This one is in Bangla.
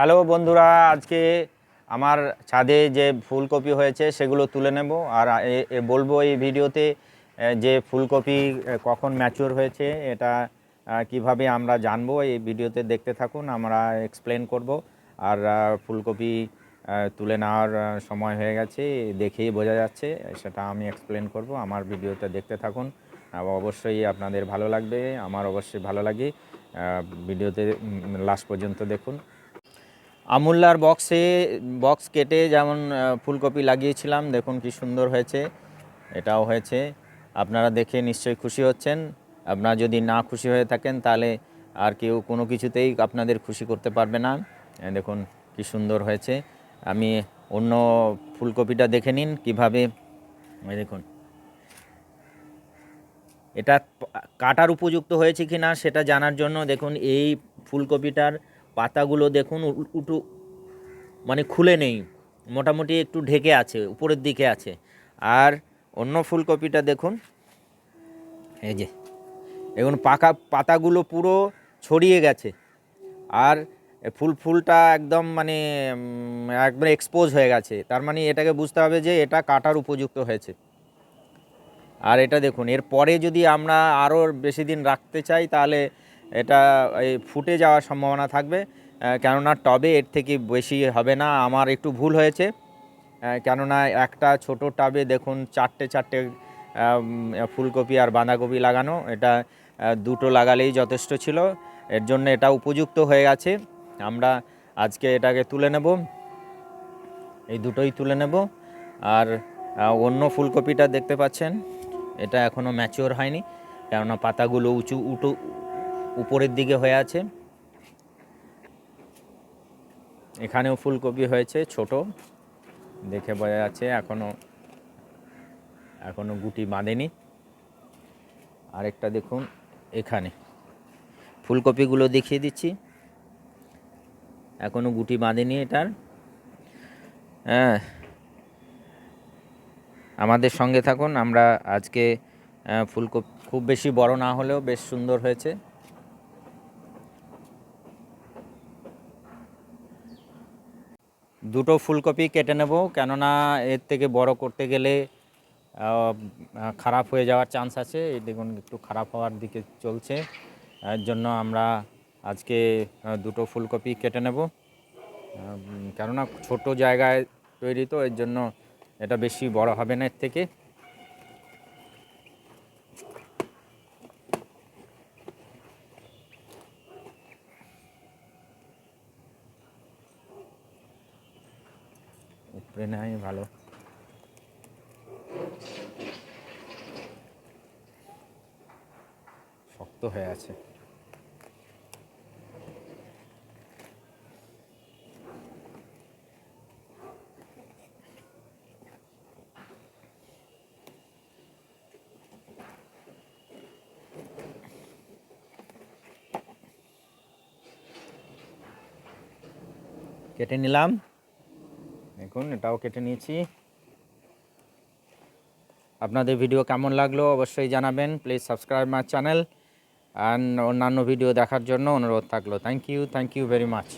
হ্যালো বন্ধুরা, আজকে আমার ছাদে যে ফুলকপি হয়েছে সেগুলো তুলে নেব আর বলব এই ভিডিওতে যে ফুলকপি কখন ম্যাচিওর হয়েছে এটা কীভাবে আমরা জানব এই ভিডিওতে দেখতে থাকুন, আমরা এক্সপ্লেন করব। আর ফুলকপি তুলে নেওয়ার সময় হয়ে গেছে, দেখেই বোঝা যাচ্ছে, সেটা আমি এক্সপ্লেন করব, আমার ভিডিওতে দেখতে থাকুন। অবশ্যই আপনাদের ভালো লাগবে, আমার অবশ্যই ভালো লাগে ভিডিওতে লাস্ট পর্যন্ত দেখুন। আমুল্লার বক্সে, বক্স কেটে যেমন ফুলকপি লাগিয়েছিলাম, দেখুন কি সুন্দর হয়েছে, এটাও হয়েছে। আপনারা দেখে নিশ্চয়ই খুশি হচ্ছেন। আপনারা যদি না খুশি হয়ে থাকেন, তাহলে আর কেউ কোনো কিছুতেই আপনাদের খুশি করতে পারবে না। দেখুন কি সুন্দর হয়েছে। আমি অন্য ফুলকপিটা দেখে নিন, কীভাবে দেখুন। এটা কাটার উপযুক্ত হয়েছে কি না সেটা জানার জন্য দেখুন, এই ফুলকপিটার পাতাগুলো দেখুন উটু মানে খুলে নেই, মোটামুটি একটু ঢেকে আছে, উপরের দিকে আছে। আর অন্য ফুলকপিটা দেখুন, এই যে এখন পাকা পাতাগুলো পুরো ছড়িয়ে গেছে। আর ফুল, ফুলটা একদম মানে একবার এক্সপোজ হয়ে গেছে। তার মানে এটাকে বুঝতে হবে যে এটা কাটার উপযুক্ত হয়েছে। আর এটা দেখুন এর পরে যদি আমরা আরও বেশি দিন রাখতে চাই, তাহলে এটা এই ফুটে যাওয়ার সম্ভাবনা থাকবে কেননা টবে এর থেকে বেশি হবে না, আমার একটু ভুল হয়েছে কেননা একটা ছোট টাবে দেখুন চারটে চারটে ফুলকপি আর বাঁধাকপি লাগানো, এটা দুটো লাগালেই যথেষ্ট ছিল, এর জন্য এটা উপযুক্ত হয়ে গেছে, আমরা আজকে এটাকে তুলে নেব, এই দুটোই তুলে নেব, আর অন্য ফুলকপিটা দেখতে পাচ্ছেন, এটা এখনও ম্যাচিওর হয়নি, কেননা পাতাগুলো উঁচু, উঁটু উপরের দিকে হয়ে আছে। এখানেও ফুলকপি হয়েছে, ছোট। দেখে বোঝা যাচ্ছে এখনও এখনও গুটি বাঁধেনি। আরেকটা দেখুন, এখানে। ফুলকপিগুলো দেখিয়ে দিচ্ছি। এখনও গুটি বাঁধেনি এটার। হ্যাঁ। আমাদের সঙ্গে থাকুন, আমরা আজকে ফুলকপি, খুব বেশি বড় না হলেও বেশ সুন্দর হয়েছে। দুটো ফুলকপি কেটে নেব। কেননা এর থেকে বড় করতে গেলে খারাপ হয়ে যাওয়ার চান্স আছে। এই দেখুন, একটু খারাপ হওয়ার দিকে চলছে। এর জন্য আমরা আজকে দুটো ফুলকপি কেটে নেব। কেননা ছোট জায়গায় তৈরি তো, এর জন্য এটা বেশি বড় হবে না এর থেকে। উপরে নেয় ভালো। শক্ত হয়ে আছে। কেটে নিলাম। দেখুন, এটাও কেটে নিয়েছি। আপনাদের ভিডিও কেমন লাগল অবশ্যই জানাবেন। Please subscribe my channel and অন্যান্য ভিডিও দেখার জন্য অনুরোধ থাকল। Thank you thank you very much